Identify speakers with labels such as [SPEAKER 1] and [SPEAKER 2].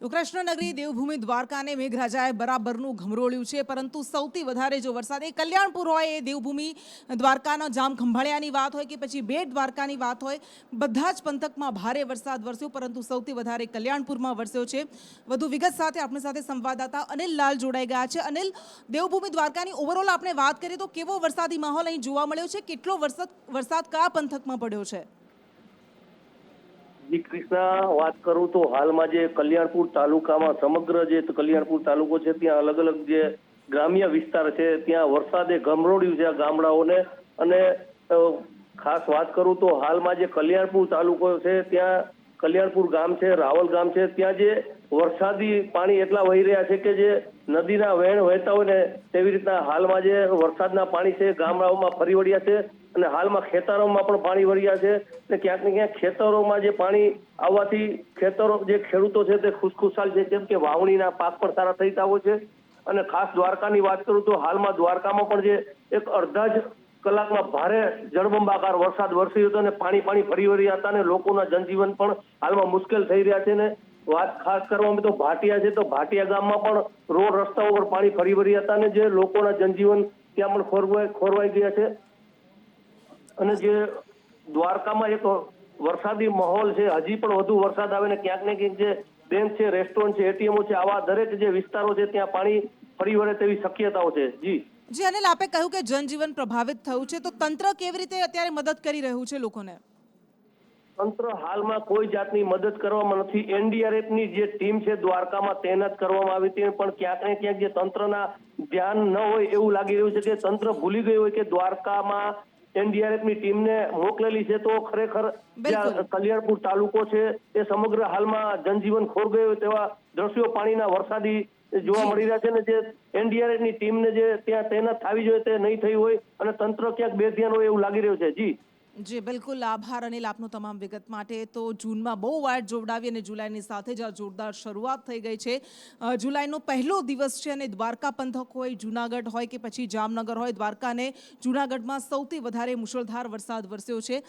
[SPEAKER 1] કૃષ્ણનગરી દેવભૂમિ દ્વારકાને મેઘરાજાએ બરાબરનું ઘમરોળ્યું છે, પરંતુ સૌથી વધારે જો વરસાદ એ કલ્યાણપુર હોય એ દેવભૂમિ દ્વારકાના જામ ખંભાળિયાની વાત હોય કે પછી બેટ દ્વારકાની વાત હોય, બધા જ પંથકમાં ભારે વરસાદ વરસ્યો, પરંતુ સૌથી વધારે કલ્યાણપુરમાં વરસ્યો છે. વધુ વિગત સાથે આપણી સાથે સંવાદદાતા અનિલ લાલ જોડાઈ ગયા છે. અનિલ, દેવભૂમિ દ્વારકાની ઓવરઓલ આપણે વાત કરીએ તો કેવો વરસાદી માહોલ અહીં જોવા મળ્યો છે? કેટલો વરસાદ વરસાદ કયા પંથકમાં પડ્યો છે?
[SPEAKER 2] જી કૃષ્ણા, વાત કરું તો હાલમાં જે કલ્યાણપુર તાલુકામાં સમગ્ર જે કલ્યાણપુર તાલુકો છે, ત્યાં અલગ અલગ જે ગ્રામ્ય વિસ્તાર છે, ત્યાં વરસાદે ગમરોડ્યું છે આ ગામડાઓને. અને ખાસ વાત કરું તો હાલમાં જે કલ્યાણપુર તાલુકો છે, ત્યાં કલ્યાણપુર ગામ છે, રાવલ ગામ છે, ત્યાં જે વરસાદી પાણી એટલા વહી રહ્યા છે કે જે નદીના વહેણ વહેતા હોય ને તેવી રીતના હાલમાં જે વરસાદના પાણી છે, ગામડાઓમાં ફરી વળ્યા છે. અને હાલમાં ખેતરોમાં પણ પાણી વળ્યા છે ને ક્યાંક ને ક્યાંક ખેતરોમાં જે પાણી આવવાથી ખેતરો જે ખેડૂતો છે તે ખુશખુશાલ છે. કેમ કે વાવણીના પાક પણ સારા થઈતા હોય છે. અને ખાસ દ્વારકાની વાત કરું તો હાલમાં દ્વારકામાં પણ જે એક અડધા જ કલાકમાં ભારે જળબંબાકાર વરસાદ વરસી હતો અને પાણી પાણી ફરી વળ્યા હતા અને લોકોના જનજીવન પણ હાલમાં મુશ્કેલ થઈ રહ્યા છે ને વાત ખાસ કરવામાં તો ભાટિયા છે તો ભાટિયા ગામમાં પણ રોડ રસ્તાઓ પર પાણી ફરી વળ્યા હતા અને જે લોકોના જનજીવન ત્યાં પણ ખોરવાઈ ખોરવાઈ ગયા છે. અને જે દ્વારકામાં એક વરસાદી માહોલ છે હજી પણ વધુ વરસાદ આવે ને ક્યાંક ને ક્યાંક જે બેંક છે રેસ્ટોરન્ટ છે એટીએમઓ છે આવા દરેક જે વિસ્તારો છે ત્યાં પાણી ફરી વળે તેવી શક્યતાઓ છે. જી.
[SPEAKER 1] જી અનિલ આપે કહ્યું કે જનજીવન પ્રભાવિત થયું છે તો તંત્ર કેવી રીતે અત્યારે મદદ કરી રહ્યું છે લોકોને?
[SPEAKER 2] તંત્ર હાલમાં કોઈ જાતની મદદ કરવામાં નથી. એનડીઆરએફની જે ટીમ છે દ્વારકામાં તૈનાત કરવામાં આવી હતી પણ ક્યાંક ને ક્યાંક જે તંત્રના ધ્યાન ન હોય એવું લાગી રહ્યું છે કે તંત્ર ભૂલી ગયું હોય કે દ્વારકામાં એનડીઆરએફની ટીમને મોકલેલી છે તો ખરેખર. કલ્યાણપુર તાલુકો છે એ સમગ્ર હાલમાં જનજીવન ખોર ગયો તેવા દ્રશ્યો પાણીના વરસાદી જોવા મળી રહ્યા છે ને જે એનડીઆરએફની ટીમને જે ત્યાં તૈનાત થવી જોઈએ તે નહીં થઈ હોય અને તંત્ર ક્યાંક બેધ્યાન હોય એવું લાગી રહ્યું છે. જી.
[SPEAKER 1] જી, બિલકુલ. આભાર અનિલ, આપનો તમામ વિગત માટે. તો જૂનમાં બહુ વાટ જોવડાવી અને જુલાઈની સાથે જ આ જોરદાર શરૂઆત થઈ ગઈ છે. જુલાઈનો પહેલો દિવસ છે અને દ્વારકા પંથક હોય, જુનાગઢ હોય કે પછી જામનગર હોય દ્વારકા અને જુનાગઢમાં સૌથી વધારે મુશળધાર વરસાદ વરસ્યો છે.